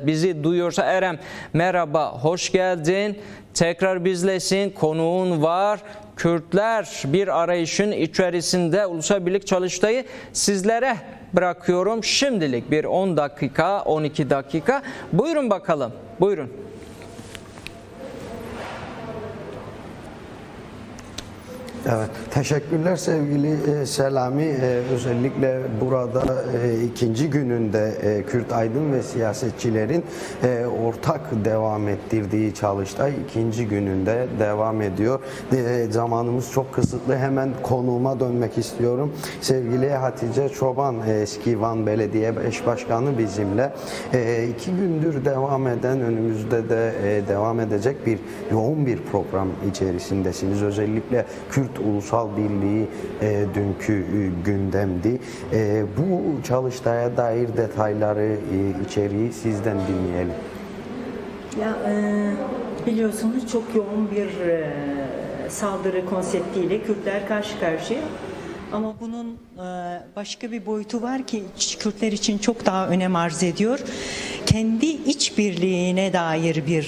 Bizi duyuyorsa Erem merhaba hoş geldin. Tekrar bizlesin konuğun var. Kürtler bir arayışın içerisinde Ulusal Birlik çalıştayı sizlere bırakıyorum. Şimdilik bir 10 dakika 12 dakika. Buyurun bakalım buyurun. Evet, teşekkürler sevgili e, Selami. E, özellikle burada e, ikinci gününde Kürt aydın ve siyasetçilerin ortak devam ettirdiği çalıştay ikinci gününde devam ediyor. Zamanımız çok kısıtlı. Hemen konuğuma dönmek istiyorum. Sevgili Hatice Çoban, eski Van Belediye Eş Başkanı bizimle. İki gündür devam eden, önümüzde de devam edecek bir yoğun bir program içerisindesiniz. Özellikle Kürt Ulusal Birliği e, dünkü e, gündemdi. E, bu çalıştaya dair detayları, e, içeriği sizden dinleyelim. Ya e, biliyorsunuz çok yoğun bir e, saldırı konseptiyle Kürtler karşı karşıya. Ama bunun e, başka bir boyutu var ki Kürtler için çok daha önem arz ediyor. Kendi iç birliğine dair bir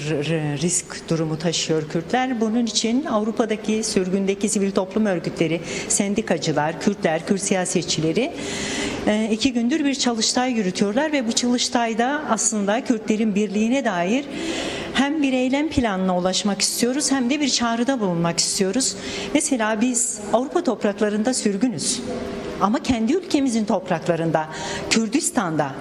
risk durumu taşıyor Kürtler. Bunun için Avrupa'daki sürgündeki sivil toplum örgütleri, sendikacılar, Kürtler, Kürt siyasetçileri e, iki gündür bir çalıştay yürütüyorlar ve bu çalıştayda aslında Kürtlerin birliğine dair hem bir eylem planına ulaşmak istiyoruz hem de bir çağrıda bulunmak istiyoruz. Mesela biz Avrupa topraklarında sürgünüz. Ama kendi ülkemizin topraklarında, Kürdistan'da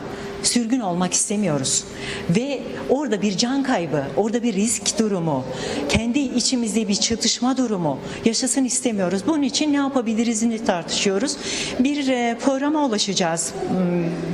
sürgün olmak istemiyoruz. Ve orada bir can kaybı, orada bir risk durumu, kendi içimizde bir çatışma durumu yaşasın istemiyoruz. Bunun için ne yapabilirizini tartışıyoruz. Bir e, programa ulaşacağız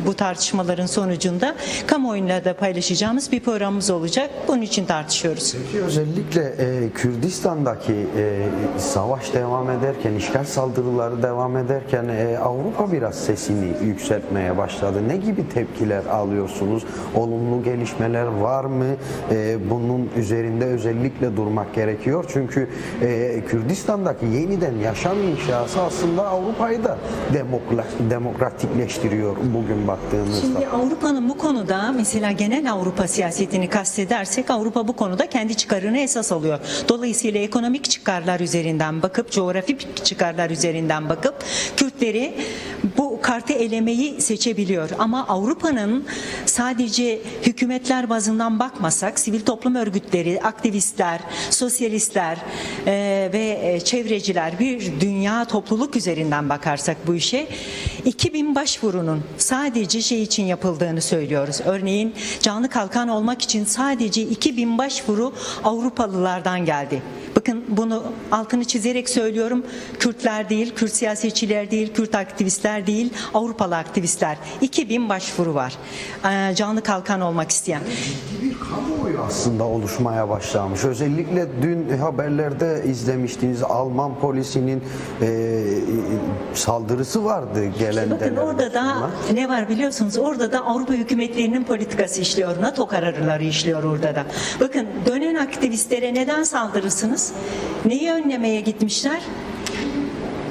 bu tartışmaların sonucunda. Kamuoyuyla da paylaşacağımız bir programımız olacak. Bunun için tartışıyoruz. Peki özellikle e, Kürdistan'daki e, savaş devam ederken, işgal saldırıları devam ederken e, Avrupa biraz sesini yükseltmeye başladı. Ne gibi tepkiler alıyorsunuz? Olumlu gelişmeler var mı? E, bunun üzerinde özellikle durmak gerekiyor. Çünkü e, Kürdistan'daki yeniden yaşam inşası aslında Avrupa'yı da demokra- demokratikleştiriyor bugün baktığımızda. Şimdi Avrupa'nın bu konuda mesela genel Avrupa siyasetini kastedersek Avrupa bu konuda kendi çıkarını esas alıyor. Dolayısıyla ekonomik çıkarlar üzerinden bakıp, coğrafik çıkarlar üzerinden bakıp Kürtleri kartı elemeyi seçebiliyor. Ama Avrupa'nın sadece hükümetler bazından bakmasak, sivil toplum örgütleri, aktivistler, sosyalistler e, ve e, çevreciler bir dünya topluluk üzerinden bakarsak bu işe 2000 başvurunun sadece şey için yapıldığını söylüyoruz. Örneğin canlı kalkan olmak için sadece 2000 başvuru Avrupalılardan geldi. Bakın bunu altını çizerek söylüyorum. Kürtler değil, Kürt siyasetçiler değil, Kürt aktivistler değil, Avrupalı aktivistler. 2000 başvuru var. Ee, Canlı kalkan olmak isteyen. bir kamuoyu aslında oluşmaya başlamış. Özellikle dün haberlerde izlemiştiniz Alman polisinin e, saldırısı vardı gelen Bakın orada da ne var biliyorsunuz orada da Avrupa hükümetlerinin politikası işliyor. NATO kararları işliyor orada da. Bakın dönen aktivistlere neden saldırırsınız? Neyi önlemeye gitmişler?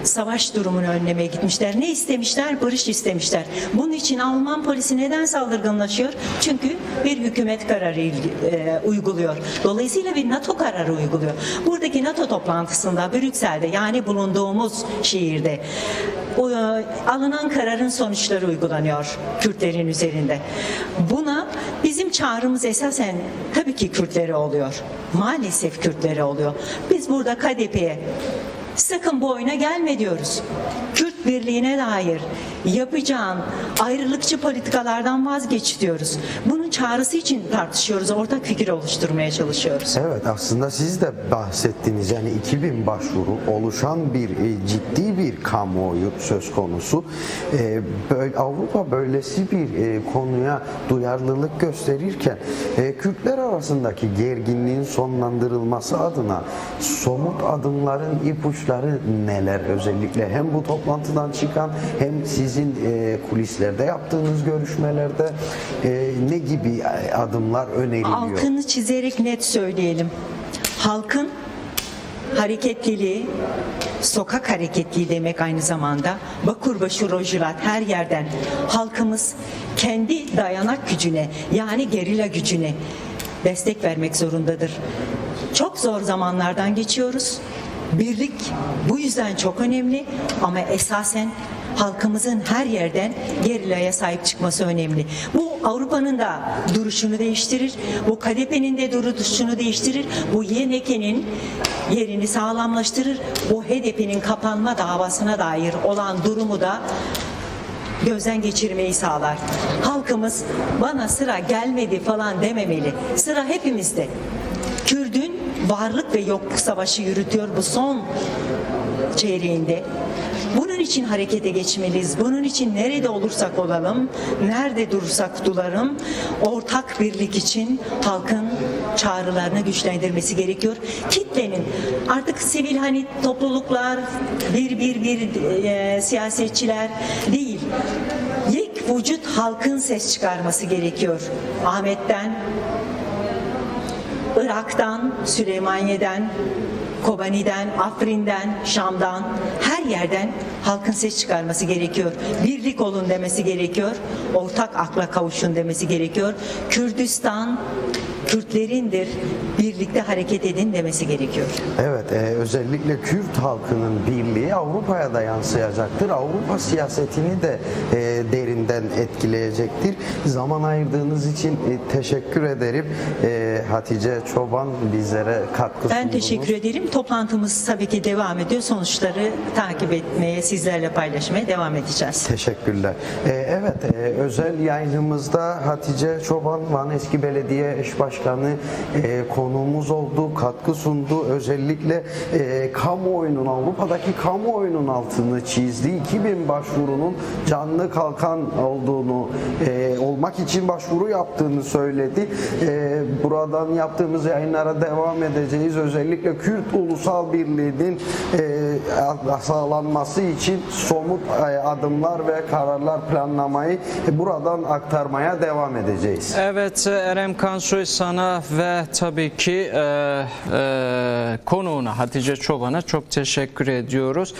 savaş durumunu önlemeye gitmişler. Ne istemişler? Barış istemişler. Bunun için Alman polisi neden saldırganlaşıyor? Çünkü bir hükümet kararı e, uyguluyor. Dolayısıyla bir NATO kararı uyguluyor. Buradaki NATO toplantısında Brüksel'de yani bulunduğumuz şehirde o, e, alınan kararın sonuçları uygulanıyor Kürtlerin üzerinde. Buna bizim çağrımız esasen tabii ki Kürtlere oluyor. Maalesef Kürtlere oluyor. Biz burada KDP'ye Sakın bu oyuna gelme diyoruz. Kürt birliğine dair yapacağın ayrılıkçı politikalardan vazgeç diyoruz. Bunun çağrısı için tartışıyoruz, ortak fikir oluşturmaya çalışıyoruz. Evet aslında siz de bahsettiniz yani 2000 başvuru oluşan bir e, ciddi bir kamuoyu söz konusu. E, Avrupa böylesi bir e, konuya duyarlılık gösterirken e, Kürtler arasındaki gerginliğin sonlandırılması adına somut adımların ipuçları neler özellikle hem bu toplantıdan çıkan hem sizin e, kulislerde yaptığınız görüşmelerde e, ne gibi adımlar öneriliyor? Altını çizerek net söyleyelim. Halkın hareketliliği, sokak hareketliliği demek aynı zamanda. Bakurbaşı, Rojilat her yerden halkımız kendi dayanak gücüne yani gerilla gücüne destek vermek zorundadır. Çok zor zamanlardan geçiyoruz. Birlik bu yüzden çok önemli ama esasen halkımızın her yerden gerilaya sahip çıkması önemli. Bu Avrupa'nın da duruşunu değiştirir. Bu KDP'nin de duruşunu değiştirir. Bu YNK'nin yerini sağlamlaştırır. Bu HDP'nin kapanma davasına dair olan durumu da gözden geçirmeyi sağlar. Halkımız bana sıra gelmedi falan dememeli. Sıra hepimizde. Varlık ve yokluk savaşı yürütüyor bu son çeyreğinde. Bunun için harekete geçmeliyiz. Bunun için nerede olursak olalım, nerede durursak duralım, ortak birlik için halkın çağrılarını güçlendirmesi gerekiyor. Kitlenin artık sivil hani topluluklar, bir bir bir e, siyasetçiler değil. Yek vücut halkın ses çıkarması gerekiyor. Ahmet'ten, Irak'tan, Süleymaniye'den, Kobani'den, Afrin'den, Şam'dan, her yerden halkın ses çıkarması gerekiyor. Birlik olun demesi gerekiyor. Ortak akla kavuşun demesi gerekiyor. Kürdistan Kürtlerindir. Birlikte hareket edin demesi gerekiyor. Evet, e, özellikle Kürt halkının birliği Avrupa'ya da yansıyacaktır. Avrupa siyasetini de e, derinden etkileyecektir. Zaman ayırdığınız için e, teşekkür ederim. E, Hatice Çoban bizlere katkı Ben sundunuz. teşekkür ederim. Toplantımız tabii ki devam ediyor. Sonuçları takip etmeye, sizlerle paylaşmaya devam edeceğiz. Teşekkürler. Ee, evet, e, özel yayınımızda Hatice Çoban Van Eski Belediye Eş Başkanı e, konuğumuz oldu, katkı sundu. Özellikle e, kamuoyunun, Avrupa'daki kamuoyunun altını çizdi. 2000 başvurunun canlı kalkan olduğunu, e, olmak için başvuru yaptığını söyledi. E, buradan yaptığımız yayınlara devam edeceğiz. Özellikle Kürt Ulusal Birliği'nin e, sağlanması için somut e, adımlar ve kararlar planlamayı buradan aktarmaya devam edeceğiz. Evet Erem Kansoy sana ve tabii ki e, e, konuğuna Hatice Çoban'a çok teşekkür ediyoruz.